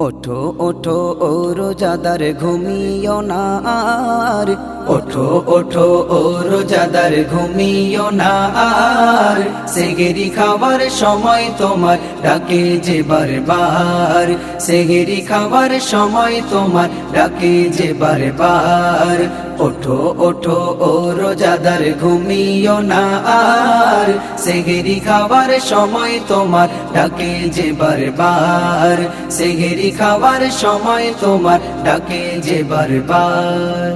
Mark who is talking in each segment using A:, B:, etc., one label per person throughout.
A: ওঠো ওঠো, ও রোজাদার, ঘুমিও না আর। ওঠো ওঠো, ও রোজাদার, ঘুমিও না আর। সেগেরি খাবার সময় তোমার ডাকে যে বারবার। সেগেরি খাবার সময় তোমার ডাকে যে বারবার। ওঠো ওঠো, ও রোজাদার, ঘুমিও না আর। সেগেরি খাবার সময় তোমার ডাকে যে বারবার। সেগেরি খাবার সময় তোমার ডাকে যে বারবার।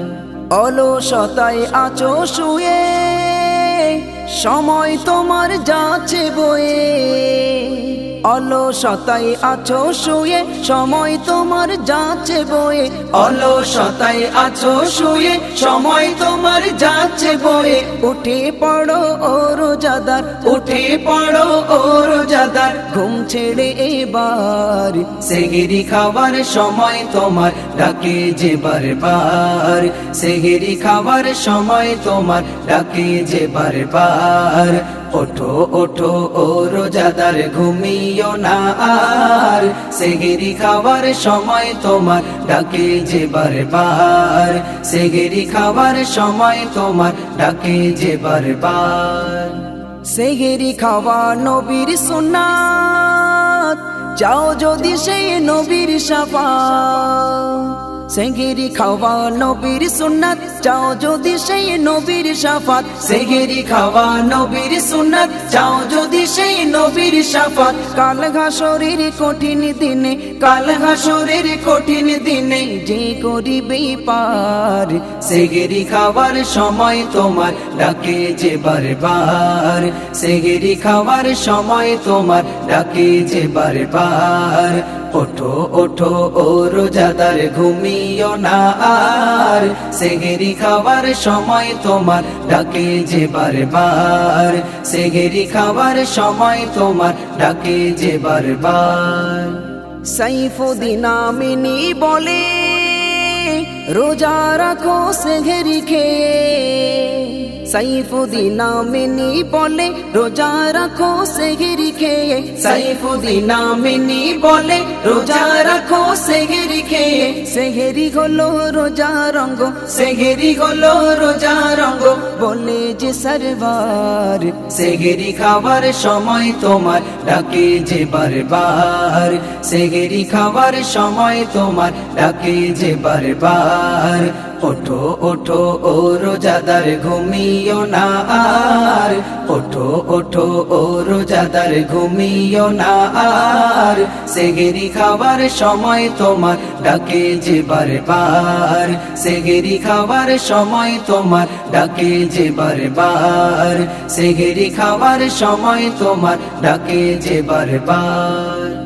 A: অলসতায় আছো শুয়ে সময় তোমার যাচ্ছে বয়ে। অলসতায় আছো, শুয়ে সময় তোমার যাচ্ছে বয়ে। অলসতায় আছো, শুয়ে সময় তোমার যাচ্ছে বয়ে। উঠে পড়ো ও রোজাদার, উঠে পড়ো ও রোজাদার। ঘুম ছেড়ে এবার সেগিরি খাবার সময় তোমার ডাকে যে বারবার। সেগিরি খাবার সময় তোমার ডাকে যে বারবার। ওঠো ওঠো, ও রোজাদার, ঘুমিও না আর। সেগেরি খাবার সময় তোমার ডাকে যে বারবার। সেগেরি খাবার সময় তোমার ডাকে যে বারবার। সেগেরি খাওয়া নবীর সুন্নাত যাও যদি সেই নবীর সাফা সেগেরি খাওয়া নবীর সুন্নাত, চাও যদি সেই নবীর সাফাত। সেগেরি খাওয়া নবীর সুন্নাত, চাও যদি সেই নবীর সাফাত। কাল ঘাসরের কঠিন দিনে, কাল ঘাসরের কঠিন দিনে যে করিবে পার। সেগেরি খাবার সময় তোমার ডাকে যে বারবার। সেগেরি খাবার সময় তোমার ডাকে যে বারবার। ওঠো ওঠো, ও রোজাদার, ঘুমিও না আর। সেগেরি খাবার সময় তোমার ডাকে যে বারবার। সেগেরি খাবার সময় তোমার ডাকে যে বারবার। সাইফুদ্দিন আমিনী বলে, রোজা রাখো সেঘেরি খেয়ে সাইফুদ্দিন আমিনী বলে, রোজা রাখো সেঘেরি খেয়ে। সাইফুদ্দিন আমিনী বলে, রোজা রাখো সেঘেরি খেয়ে। সেঘেরি হলো রোজা রঙ্গ সেঘেরি হলো রোজা রঙ্গ। বলে যে সরবার সেঘেরি খাবার সময় তোমার ডাকে যে বারবার। সেঘেরি খাবার সময় তোমার ডাকে যে বারবার। ওঠো ওঠো, ও রোজাদার, ঘুমিও না আর। ওঠো ওঠো, ও রোজাদার, ঘুমিও না আর। সেগেরি খাবার সময় তোমার ডাকে যে বারবার। সেগেরি খাবার সময় তোমার ডাকে যে বারবার। সেগেরি খাবার সময় তোমার ডাকে যে বারবার।